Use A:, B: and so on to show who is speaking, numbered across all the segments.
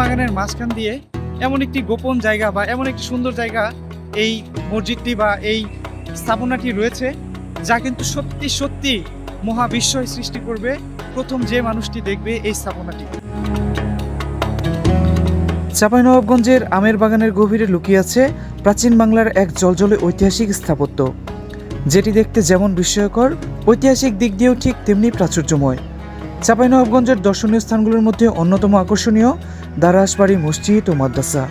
A: বাগানের মাঝখান দিয়ে এমন একটি গোপন জায়গা বা এমন একটি সুন্দর জায়গা এই মসজিদটি বা এই স্থাপনাটি রয়েছে, যা কিন্তু সত্যি সত্যি মহাবিস্ময় সৃষ্টি করবে। প্রথম যে মানুষটি দেখবে এই স্থাপনাটি। চাঁপাইনবাবগঞ্জের আমের বাগানের গভীরে লুকিয়ে আছে প্রাচীন বাংলার এক জলজলে ঐতিহাসিক স্থাপত্য। যেটি দেখতে যেমন বিস্ময়কর, ঐতিহাসিক দিক দিয়েও ঠিক তেমনি প্রাচুর্যময়। চাঁপাইনবাবগঞ্জের দর্শনীয় স্থানগুলোর মধ্যে অন্যতম আকর্ষণীয় দারাসবাড়ি মসজিদ ও মাদ্রাসা।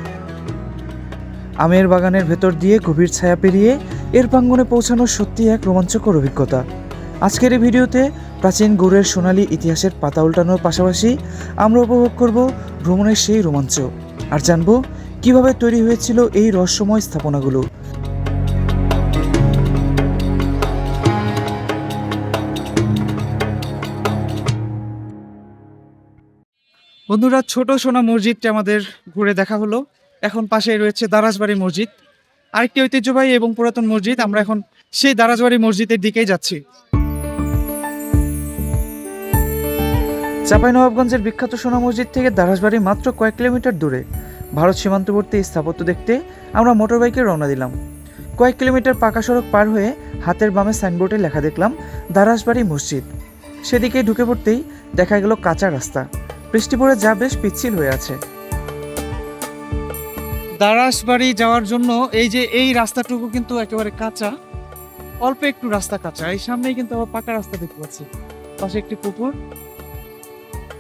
A: আমের বাগানের ভেতর দিয়ে গভীর ছায়া পেরিয়ে এর প্রাঙ্গণে পৌঁছানো সত্যি এক রোমাঞ্চকর অভিজ্ঞতা। আজকের এই ভিডিওতে প্রাচীন গৌড়ের সোনালী ইতিহাসের পাতা উল্টানোর পাশাপাশি আমরা উপভোগ করব ভ্রমণের সেই রোমাঞ্চ। আর জানব কীভাবে তৈরি হয়েছিল এই রহস্যময় স্থাপনাগুলো। বন্ধুরা, ছোট সোনা মসজিদটি আমাদের ঘুরে দেখা হলো। এখন পাশেই রয়েছে দারাজবাড়ি মসজিদ। আরেকটি ঐতিহ্যবাহী এবং পুরাতন মসজিদ, আমরা এখন সেই দারাজবাড়ি মসজিদের দিকেই যাচ্ছি। চাঁপাইনবাবগঞ্জের বিখ্যাত সোনা মসজিদ থেকে দারাজবাড়ি মাত্র কয়েক কিলোমিটার দূরে। ভারত সীমান্তবর্তী স্থাপত্য দেখতে আমরা মোটরবাইকে রওনা দিলাম। কয়েক কিলোমিটার পাকা সড়ক পার হয়ে হাতের বামে সাইনবোর্ডে লেখা দেখলাম, দারাজবাড়ি মসজিদ। সেদিকে ঢুকে পড়তেই দেখা গেল কাঁচা রাস্তা। বৃষ্টি পড়ে যা বেশ পিচ্ছিল হয়ে আছে। দারাসবাড়ি যাওয়ার জন্য এই যে এই রাস্তাটুকু কিন্তু একেবারে কাঁচা, অল্প একটু রাস্তা কাঁচা। এই সামনেই কিন্তু আবার পাকা রাস্তা দেখতে পাচ্ছি। পাশে একটি পুকুর।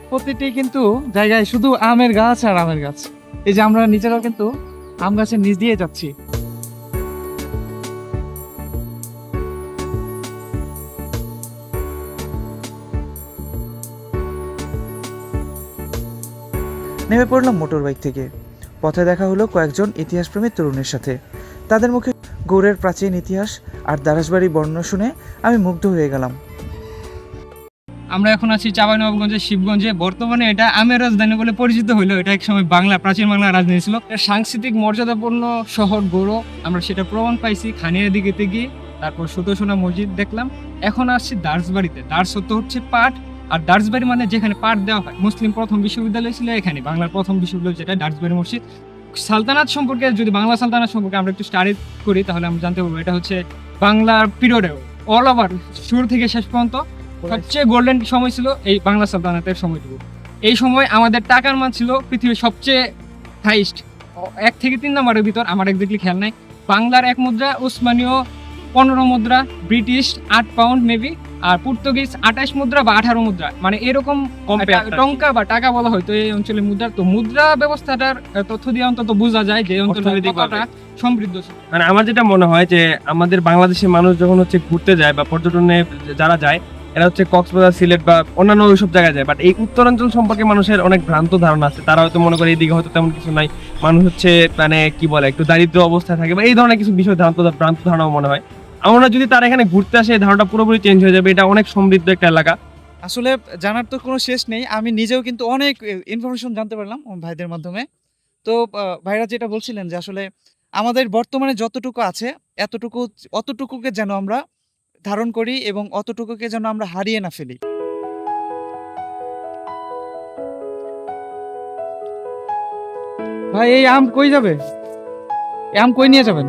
A: প্রতিটি কিন্তু জায়গায় শুধু আমের গাছ আর আমের গাছ। এই যে আমরা নিজেরাও কিন্তু আম গাছের নিচ দিয়ে যাচ্ছি। নেমে পড়লাম মোটর বাইক থেকে। পথে দেখা হলো কয়েকজন ইতিহাসপ্রেমী তরুণের সাথে। তাদের মুখে গৌড়ের প্রাচীন ইতিহাস আর দারাসবাড়ি বর্ণনা শুনে আমি মুগ্ধ হয়ে গেলাম।
B: আমরা এখন আছি চাঁপাইনবাবগঞ্জের শিবগঞ্জে। বর্তমানে এটা আমের রাজধানী বলে পরিচিত হইল। এটা এক সময় বাংলা, প্রাচীন বাংলা রাজধানী ছিল। সাংস্কৃতিক মর্যাদাপূর্ণ শহর গৌরব আমরা সেটা প্রমাণ পাইছি খানিয়া দিকে গিয়ে। তারপর সুতোসোনা মসজিদ দেখলাম। এখন আসছি দার্সবাড়িতে দার্স হচ্ছে পাট। আর দার্সবাড়ি মানে যেখানে পাট দেওয়া হয়, মুসলিম প্রথম বিশ্ববিদ্যালয় ছিল এখানে, বাংলার প্রথম বিশ্ববিদ্যালয় যেটা দার্সবাড়ি মসজিদ। সালতানাত সম্পর্কে, যদি বাংলা সালতানাত সম্পর্কে আমরা একটু স্টাডি করি, তাহলে আমরা জানতে পারব এটা হচ্ছে বাংলার পিরিয়ডে অল ওভার শুরু থেকে শেষ পর্যন্ত সবচেয়ে গোল্ডেন সময় ছিল এই বাংলা সালতানাতের সময়টুকু। এই সময় আমাদের টাকার মান ছিল পৃথিবীর সবচেয়ে হাইস্ট এক থেকে তিন নম্বরের ভিতর, আমার একদিকে খেয়াল নাই। বাংলার এক মুদ্রা, উসমানীয় পনেরো মুদ্রা, ব্রিটিশ আট পাউন্ড মেবি আর পর্তুগিজ আঠাশ মুদ্রা বা আঠারো মুদ্রা মানে এরকম টঙ্কা বা টাকা বলা হয়তো এই অঞ্চলের মুদ্রা। তো মুদ্রা ব্যবস্থাটার তথ্য দিয়ে অন্তত বোঝা যায় যে। কতটা সমৃদ্ধ ছিল।
C: মানে আমার যেটা মনে হয় যে আমাদের বাংলাদেশের মানুষ যখন হচ্ছে ঘুরতে যায় বা পর্যটনে যারা যায় এরা হচ্ছে কক্সবাজার সিলেট বা অন্যান্য ওইসব জায়গায় যায়। বাট এই উত্তরাঞ্চল সম্পর্কে মানুষের অনেক ভ্রান্ত ধারণা আছে। তারা হয়তো মনে করে এইদিকে হয়তো তেমন কিছু নাই। মানুষ হচ্ছে মানে কি বলে একটু দারিদ্র অবস্থায় থাকে বা এই ধরনের কিছু বিষয় ভ্রান্ত ভ্রান্ত ধারণা মনে হয়। আমরা যদি তারা এখানে ঘুরতে আসে এই ধারণাটা পুরোপুরি চেঞ্জ হয়ে যাবে। এটা অনেক সমৃদ্ধ একটা এলাকা।
A: আসলে জানার তো কোনো শেষ নেই। আমি নিজেও কিন্তু অনেক ইনফরমেশন জানতে পারলাম ভাইদের মাধ্যমে। তো ভাইরা যেটা বলছিলেন যে আসলে আমাদের বর্তমানে যতটুকু আছে এতটুকু অতটুকুকে যেন আমরা ধারণ করি এবং অতটুকুকে যেন আমরা হারিয়ে না ফেলি। ভাই এই আম কই যাবে? আম কই নিয়ে যাবেন?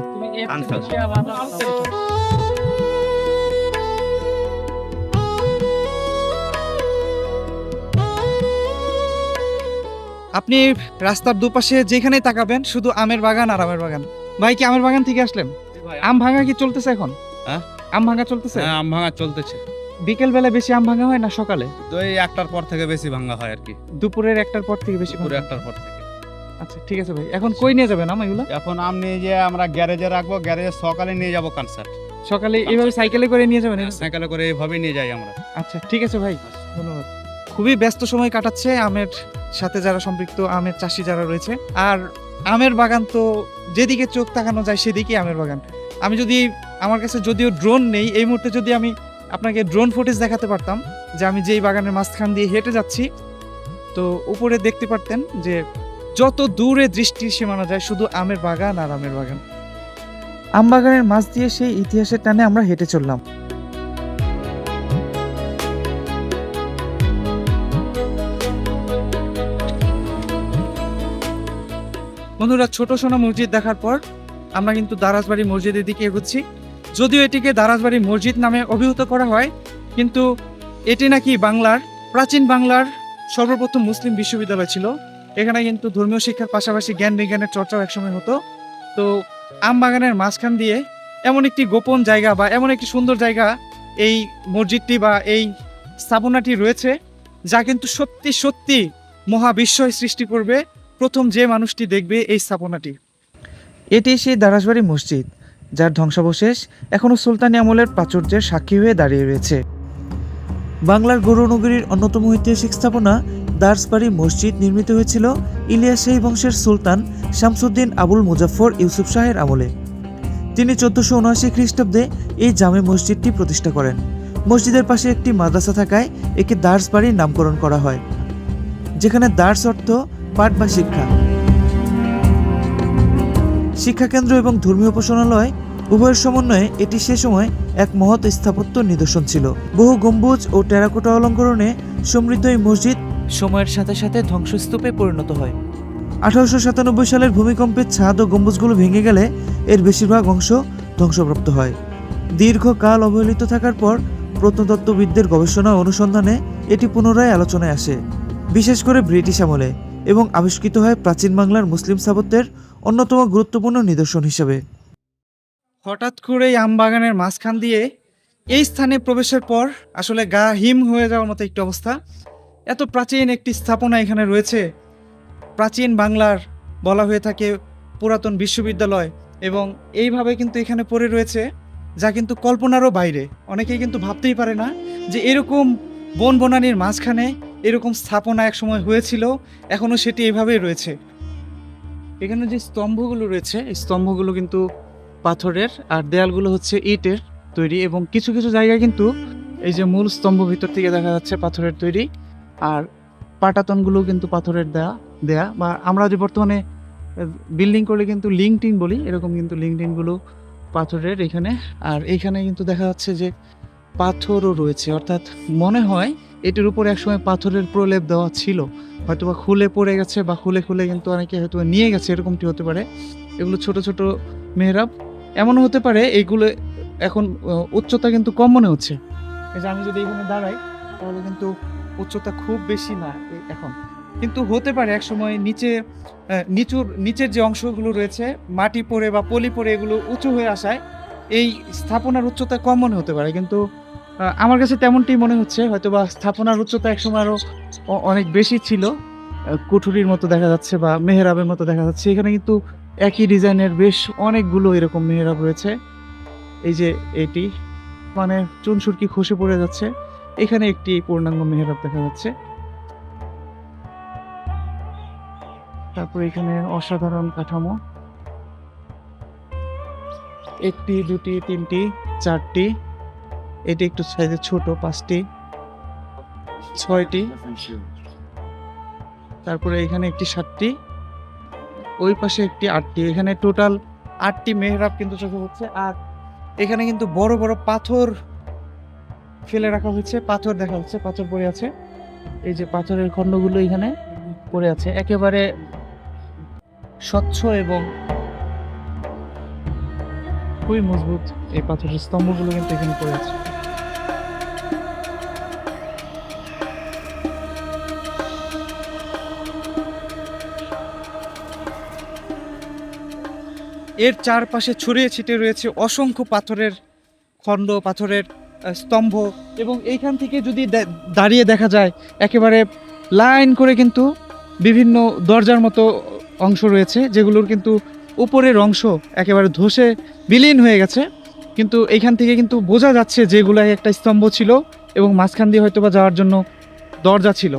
A: আপনি রাস্তার দুপাশে যেখানেই তাকাবেন শুধু আমের বাগান আর আমের বাগান। ভাই কি আমের বাগান থেকে আসলেন? আম ভাঙা কি চলতেছে এখন?
D: হ্যাঁ?
A: আম ভাঙা চলতেছে?
D: হ্যাঁ আম ভাঙা চলতেছে।
A: বিকেল বেলা বেশি আম ভাঙা হয় না সকালে?
D: তো এই একটার পর থেকে বেশি ভাঙা হয় আর কি।
A: দুপুরের একটার পর থেকে বেশি
D: পুরো
A: ভাঙা?
D: একটার পর থেকে।
A: আচ্ছা ঠিক আছে ভাই। এখন কই নিয়ে যাবেন আম এগুলো?
D: এখন আম নিয়ে যে আমরা গ্যারেজে রাখব গ্যারেজে সকালে নিয়ে যাব কনসার্ট
A: সকালে এইভাবে সাইকেলে করে নিয়ে যাবেন
D: সাইকেলে করে এইভাবেই নিয়ে যাই আমরা।
A: আচ্ছা ঠিক আছে ভাই। ধন্যবাদ। খুবই ব্যস্ত সময় কাটাচ্ছে আমের সাথে যারা সম্পৃক্ত, আমের চাষি যারা রয়েছে। আর আমের বাগান তো যেদিকে চোখ তাকানো যায় সেদিকেই আমের বাগান। আমি যদি, আমার কাছে যদিও ড্রোন নেই, এই মুহূর্তে যদি আমি আপনাকে ড্রোন ফুটেজ দেখাতে পারতাম যে আমি যেই বাগানের মাঝখান দিয়ে হেঁটে যাচ্ছি, তো উপরে দেখতে পারতেন যে যত দূরে দৃষ্টি সীমানা যায় শুধু আমের বাগান আর আমের বাগান। আম বাগানের মাছ দিয়ে সেই ইতিহাসের টানে আমরা হেঁটে চললাম। বন্ধুরা, ছোট সোনা মসজিদ দেখার পর আমরা কিন্তু দারাজবাড়ি মসজিদের দিকে এগোচ্ছি। যদিও এটিকে দারাজবাড়ি মসজিদ নামে অভিহিত করা হয়, কিন্তু এটি নাকি বাংলার, প্রাচীন বাংলার সর্বপ্রথম মুসলিম বিশ্ববিদ্যালয় ছিল। এখানে কিন্তু ধর্মীয় শিক্ষার পাশাপাশি জ্ঞান বিজ্ঞানের চর্চাও একসময় হতো। তো আম বাগানের মাঝখান দিয়ে এমন একটি গোপন জায়গা বা এমন একটি সুন্দর জায়গা এই মসজিদটি বা এই স্থাপনাটি রয়েছে, যা কিন্তু সত্যি সত্যি মহাবিস্ময় সৃষ্টি করবে। প্রথম যে মানুষটি দেখবে এই স্থাপনাটি। এটি সেই দারাসবাড়ি মসজিদ, যার ধ্বংসাবশেষ এখনও সুলতানি আমলের প্রাচুর্যের সাক্ষী হয়ে দাঁড়িয়ে রয়েছে। বাংলার গৌরনগরীর অন্যতম ঐতিহাসিক স্থাপনা দার্সবাড়ি মসজিদ নির্মিত হয়েছিল ইলিয়াস শাহী বংশের সুলতান শামসুদ্দিন আবুল মুজাফফর ইউসুফ শাহের আমলে। তিনি চোদ্দশো উনআশি খ্রিস্টাব্দে এই জামে মসজিদটি প্রতিষ্ঠা করেন। মসজিদের পাশে একটি মাদ্রাসা থাকায় একে দার্স বাড়ির নামকরণ করা হয়, যেখানে দার্স অর্থ পাঠ বা শিক্ষা? শিক্ষাকেন্দ্র এবং ধর্মীয় উপাসনালয়, উভয়ের সমন্বয়ে এটি সে সময় এক মহৎ স্থাপত্য নিদর্শন ছিল। বহু গম্বুজ ও টেরাকোটা অলঙ্করণে সমৃদ্ধ এই মসজিদ সময়ের সাথে সাথে ধ্বংসস্তূপে পরিণত হয়। আঠারোশো সাতানব্বই সালের ভূমিকম্পের ছাদ ও গম্বুজগুলো ভেঙে গেলে এর বেশিরভাগ অংশ ধ্বংসপ্রাপ্ত হয়। দীর্ঘকাল অবহেলিত থাকার পর প্রত্নতত্ত্ববিদদের গবেষণা অনুসন্ধানে এটি পুনরায় আলোচনায় আসে, বিশেষ করে ব্রিটিশ আমলে। এবং আবিষ্কৃত হয় প্রাচীন বাংলার মুসলিম স্থাপত্যের অন্যতম গুরুত্বপূর্ণ নিদর্শন হিসেবে। হঠাৎ করে এই আমবাগানের মাঝখান দিয়ে এই স্থানে প্রবেশের পর আসলে গা হিম হয়ে যাওয়ার মতো একটি অবস্থা। এত প্রাচীন একটি স্থাপনা এখানে রয়েছে। প্রাচীন বাংলার বলা হয়ে থাকে পুরাতন বিশ্ববিদ্যালয় এবং এইভাবে কিন্তু এখানে পড়ে রয়েছে, যা কিন্তু কল্পনারও বাইরে। অনেকেই কিন্তু ভাবতেই পারে না যে এরকম বন বনানির মাঝখানে এরকম স্থাপনা এক সময় হয়েছিল এখনও সেটি এভাবেই রয়েছে। এখানে যে স্তম্ভগুলো রয়েছে, এই স্তম্ভগুলো কিন্তু পাথরের, আর দেয়ালগুলো হচ্ছে ইটের তৈরি এবং কিছু কিছু জায়গায় কিন্তু এই যে মূল স্তম্ভ ভিতর থেকে দেখা যাচ্ছে পাথরের তৈরি, আর পাটাতনগুলো কিন্তু পাথরের দেয়া দেয়া বা আমরা যে বর্তমানে বিল্ডিং করলে কিন্তু লিঙ্কটিন বলি, এরকম কিন্তু লিঙ্কটিনগুলো পাথরের এখানে, আর এখানে কিন্তু দেখা যাচ্ছে যে পাথরও রয়েছে। অর্থাৎ মনে হয় এটির উপরে একসময় পাথরের প্রলেপ দেওয়া ছিল। হয়তোবা খুলে পড়ে গেছে বা খুলে খুলে কিন্তু অনেকে হয়তো নিয়ে গেছে, এরকমটি হতে পারে। এগুলো ছোট ছোট মেহরাব। এমনও হতে পারে এইগুলো এখন উচ্চতা কিন্তু কম মনে হচ্ছে। এই যে আমি যদি এখানে দাঁড়াই, তাহলে কিন্তু উচ্চতা খুব বেশি না এখন। কিন্তু হতে পারে এক সময় নিচে নিচুর, নিচের যে অংশগুলো রয়েছে, মাটি পড়ে বা পলি পড়ে এগুলো উঁচু হয়ে আসায়, এই স্থাপনার উচ্চতা কম মনে হতে পারে। কিন্তু আমার কাছে তেমনটি মনে হচ্ছে হয়তো বা স্থাপনার উচ্চতা একসময় আরও অনেক বেশি ছিল। কুঠুরির মতো দেখা যাচ্ছে বা মেহরাবের মতো দেখা যাচ্ছে। এখানে কিন্তু একই ডিজাইনের বেশ অনেকগুলো এরকম মেহরাব রয়েছে। এই যে এটি মানে চুনসুরকি খসে পড়ে যাচ্ছে। এখানে একটি পূর্ণাঙ্গ মেহরাব দেখা যাচ্ছে। তারপর এখানে অসাধারণ কাঠামো। একটি, দুটি, তিনটি, চারটি। এটি একটু সাইজে ছোট, পাঁচটি, ছয়টি। তারপরে এখানে একটি সাতটি, ওই পাশে একটি আটটি। এখানে টোটাল আটটি মেহরাব কিন্তু চোখে হচ্ছে আর এখানে কিন্তু বড় বড় পাথর ফেলে রাখা হয়েছে, পাথর দেখা হচ্ছে পাথর পড়ে আছে। এই যে পাথরের খণ্ডগুলো এখানে পড়ে আছে। একেবারে স্বচ্ছ এবং খুবই মজবুত এই পাথরের স্তম্ভগুলো কিন্তু এখানে পড়ে আছে। এর চারপাশে ছড়িয়ে ছিটিয়ে রয়েছে অসংখ্য পাথরের খণ্ড, পাথরের স্তম্ভ এবং এইখান থেকে যদি দাঁড়িয়ে দেখা যায়, একেবারে লাইন করে কিন্তু বিভিন্ন দরজার মতো অংশ রয়েছে, যেগুলোর কিন্তু উপরের অংশ একেবারে ধসে বিলীন হয়ে গেছে। কিন্তু এইখান থেকে কিন্তু বোঝা যাচ্ছে যেগুলাই একটা স্তম্ভ ছিল এবং মাঝখান দিয়ে হয়তো বা যাওয়ার জন্য দরজা ছিল।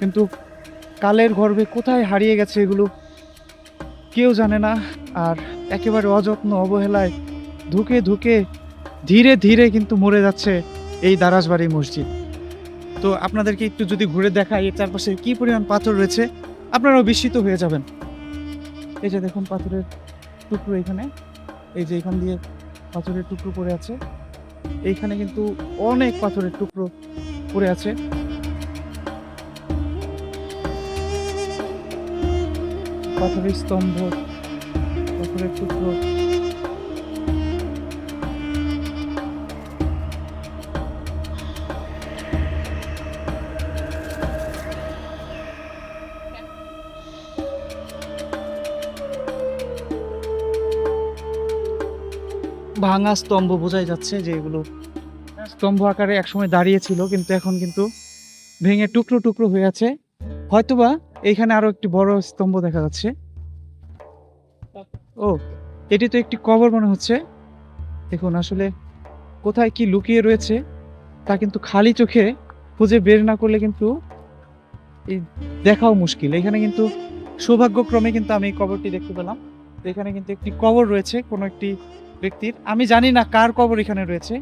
A: কিন্তু কালের গর্ভে কোথায় হারিয়ে গেছে এগুলো কেউ জানে না। আর একেবারে অযত্ন অবহেলায় ধুকে ধুকে ধীরে ধীরে কিন্তু মরে যাচ্ছে এই দারাজবাড়ি মসজিদ। তো আপনাদেরকে একটু যদি ঘুরে দেখাই এর চারপাশে কী পরিমাণ পাথর রয়েছে, আপনারাও বিস্মিত হয়ে যাবেন। এই যে দেখুন পাথরের টুকরো এখানে। এই যে এখান দিয়ে পাথরের টুকরো পড়ে আছে। এইখানে কিন্তু অনেক পাথরের টুকরো পড়ে আছে। পাথরের স্তম্ভ, পাথরের টুকরো। ভাঙা স্তম্ভ বোঝাই যাচ্ছে যে এগুলো স্তম্ভ আকারে একসময় দাঁড়িয়ে ছিল, কিন্তু এখন কিন্তু ভেঙে টুকরো টুকরো হয়ে আছে। হয়তোবা এইখানে আরও একটি বড় স্তম্ভ দেখা যাচ্ছে। ও, এটি তো একটি কবর মনে হচ্ছে। দেখুন আসলে কোথায় কি লুকিয়ে রয়েছে, তা কিন্তু খালি চোখে খুঁজে বের না করলে কিন্তু এই দেখাও মুশকিল। এখানে কিন্তু সৌভাগ্যক্রমে কিন্তু আমি এই কবরটি দেখতে পেলাম। এখানে কিন্তু একটি কবর রয়েছে, কোনো একটি ব্যক্তির। আমি জানি না কার কবর এখানে রয়েছে,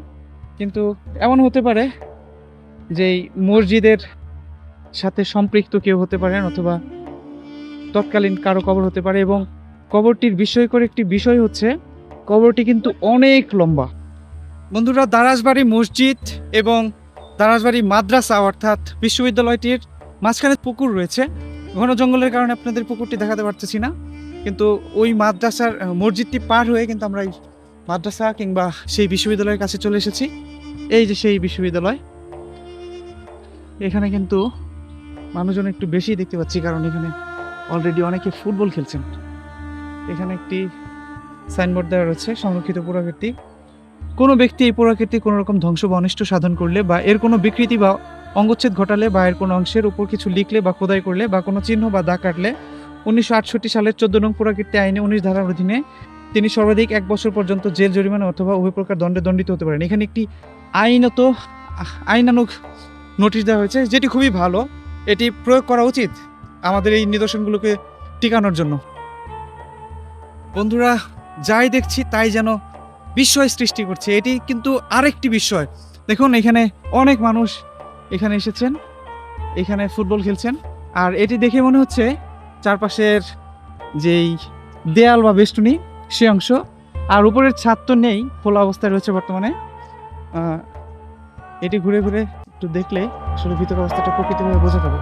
A: কিন্তু এমন হতে পারে যে মসজিদের সাথে সম্পৃক্ত কেউ হতে পারেন অথবা তৎকালীন কারও কবর হতে পারে এবং কবরটির বিষয়কর একটি বিষয় হচ্ছে, কবরটি কিন্তু অনেক লম্বা। বন্ধুরা, দারাজবাড়ি মসজিদ এবং দারাজবাড়ি মাদ্রাসা অর্থাৎ বিশ্ববিদ্যালয়টির মাঝখানে পুকুর রয়েছে। ঘন জঙ্গলের কারণে আপনাদের পুকুরটি দেখাতে পারতেছি না, কিন্তু ওই মাদ্রাসার মসজিদটি পার হয়ে কিন্তু আমরা মাদ্রাসা কিংবা সেই বিশ্ববিদ্যালয়ের কাছে চলে এসেছি। এই যে সেই বিশ্ববিদ্যালয়, এখানে কিন্তু মানুষজন একটু বেশি দেখতে পাচ্ছি, কারণ এখানে অলরেডি অনেকে ফুটবল খেলছেন। এখানে একটি সাইনবোর্ড দেওয়া রয়েছে, সংরক্ষিত পুরাকীর্তি। কোনো ব্যক্তি এই পুরাকীর্তি কোনো রকম ধ্বংস বা অনিষ্ট সাধন করলে বা এর কোনো বিকৃতি বা অঙ্গচ্ছেদ ঘটালে বা এর কোনো অংশের উপর কিছু লিখলে বা খোদাই করলে বা কোনো চিহ্ন বা দাগ কাটলে, উনিশশো আটষট্টি সালের চোদ্দ নং পুরাকীর্তি আইনে উনিশ ধারার অধীনে তিনি সর্বাধিক এক বছর পর্যন্ত জেল জরিমানা অথবা উভয় প্রকার দণ্ডে দণ্ডিত হতে পারেন। এখানে একটি আইনত আহ, আইনানুগ নোটিশ দেওয়া হয়েছে যেটি খুবই ভালো। এটি প্রয়োগ করা উচিত আমাদের এই নিদর্শনগুলোকে টিকানোর জন্য। বন্ধুরা যাই দেখছি তাই যেন বিস্ময় সৃষ্টি করছে। এটি কিন্তু আরেকটি বিস্ময়। দেখুন এখানে অনেক মানুষ এখানে এসেছেন এখানে ফুটবল খেলছেন। আর এটি দেখে মনে হচ্ছে চারপাশের যেই দেয়াল বা বেষ্টনী সে অংশ। আর উপরের ছাদ তো নেই, খোলা অবস্থায় রয়েছে বর্তমানে। এটি ঘুরে ঘুরে একটু দেখলে আসলে ভিতর অবস্থাটা প্রকৃতভাবে বোঝা যাবে।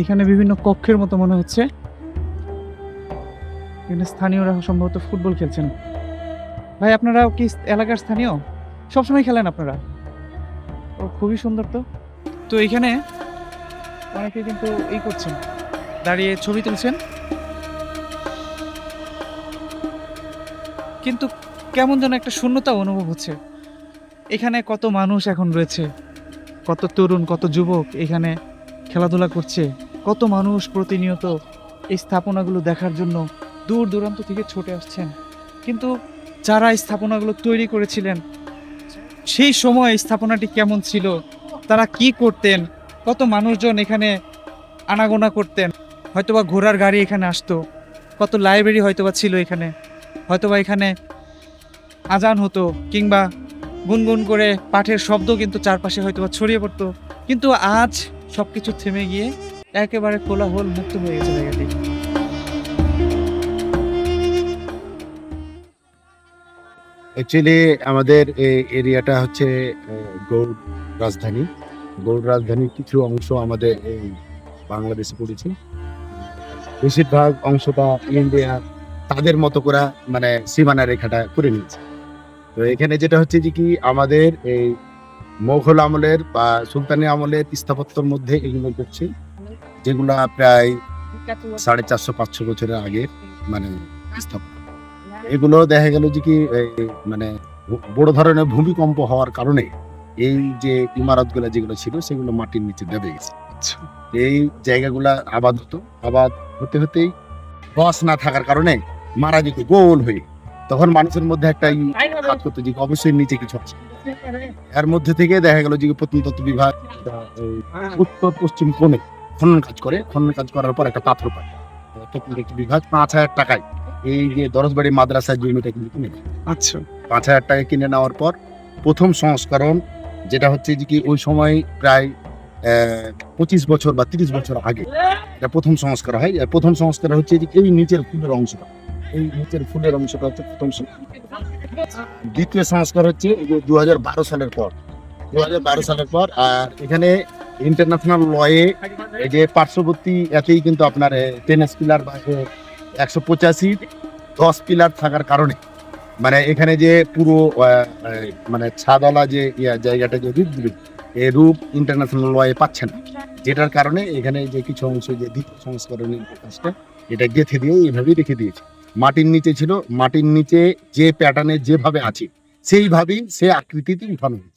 A: এখানে বিভিন্ন কক্ষের মতো মনে হচ্ছে। এখানে স্থানীয়রা সম্ভবত ফুটবল খেলছেন। ভাই, আপনারা কি এলাকার স্থানীয়? সবসময় খেলেন আপনারা? খুবই সুন্দর তো। তো এখানে অনেকে কিন্তু এই করছেন। দাঁড়িয়ে ছবি তুলছেন। কিন্তু কেমন যেন একটা শূন্যতা অনুভব হচ্ছে। এখানে কত মানুষ এখন রয়েছে। কত তরুণ, কত যুবক এখানে খেলাধুলা করছে। কত মানুষ প্রতিনিয়ত এই স্থাপনাগুলো দেখার জন্য দূর দূরান্ত থেকে ছুটে আসছেন। কিন্তু যারা এই স্থাপনাগুলো তৈরি করেছিলেন সেই সময় স্থাপনাটি কেমন ছিল? তারা কি করতেন? কত মানুষজন এখানে আনাগোনা করতেন? হয়তোবা ঘোড়ার গাড়ি এখানে আসতো। কত লাইব্রেরি হয়তোবা ছিল এখানে। হয়তোবা এখানে আজান হতো কিংবা গুনগুন করে পাঠের শব্দ কিন্তু চারপাশে হয়তোবা ছড়িয়ে পড়তো। কিন্তু আজ সব কিছু থেমে গিয়ে একেবারে কোলাহল মুক্ত হয়ে গেছে জায়গাটি।
E: অ্যাকচুয়ালি আমাদের এই এরিয়াটা হচ্ছে গৌড় রাজধানী। গৌড় রাজধানীর কিছু অংশ আমাদের এই বাংলাদেশে পড়েছে। বেশিরভাগ অংশটা ইন্ডিয়া তাদের মতো করে মানে সীমানা রেখাটা করে নিয়েছে। তো এখানে যেটা হচ্ছে যে কি, আমাদের এই মোঘল আমলের বা সুলতানি আমলের স্থাপত্যর মধ্যে এগুলো করছে যেগুলা প্রায় সাড়ে চারশো, পাঁচশো বছরের আগের মানে স্থাপনা এগুলো দেখা গেল যে কি মানে বড় ধরনের ভূমিকম্প হওয়ার কারণে এই যে ইমারত ইমারতগুলো যেগুলো ছিল সেগুলো মাটির নিচে দেবে গেছে। এই জায়গাগুলা আবাদ হতো। আবাদ হতে হতেই বস না থাকার কারণে মারা যেত গোল হয়ে। তখন মানুষের মধ্যে একটা কাজ করতো যে অবশ্যই নিচে কিছু আছে। এর মধ্যে থেকে দেখা গেল যে প্রত্নতত্ত্ব বিভাগ উত্তর পশ্চিম কোণে খনন কাজ করে। খনন কাজ করার পর একটা পাথর পায়। প্রত্নতত্ত্ব বিভাগ পাঁচ হাজার টাকায় এই যে দরজবাড়ি মাদ্রাসার জমিটা কিন্তু কিনে নেয়।
A: আচ্ছা
E: পাঁচ হাজার টাকা কিনে নেওয়ার পর প্রথম সংস্করণ যেটা হচ্ছে যে কি ওই সময় প্রায় পঁচিশ বছর বা তিরিশ বছর আগে এটা প্রথম সংস্কার হয় আর প্রথম সংস্কার হচ্ছে যে এই নিচের ফুলের অংশটা এই নিচের ফুলের অংশটা হচ্ছে প্রথম সংস্কার। দ্বিতীয় সংস্কার হচ্ছে দু হাজার বারো সালের পর দু হাজার বারো সালের পর আর এখানে ইন্টারন্যাশনাল লয়ে এই যে পার্শ্ববর্তী এতেই কিন্তু আপনার টেনেস পিলার বা একশো পঁচাশি, দশ পিলার থাকার কারণে। মানে এখানে যে পুরো মানে ছাদওয়ালা যে জায়গাটা যে রূপ দিবে এই রূপ ইন্টারন্যাশনাল লয়ে পাচ্ছে না। যেটার কারণে এখানে যে কিছু অংশ, যে দ্বিতীয় সংস্করণের কাজটা, এটা গেঁথে দিয়ে এইভাবেই রেখে দিয়েছে। মাটির নিচে ছিল, মাটির নিচে যে প্যাটার্নে যেভাবে আছে, সেইভাবেই সে আকৃতিতে উঠানো হয়েছে।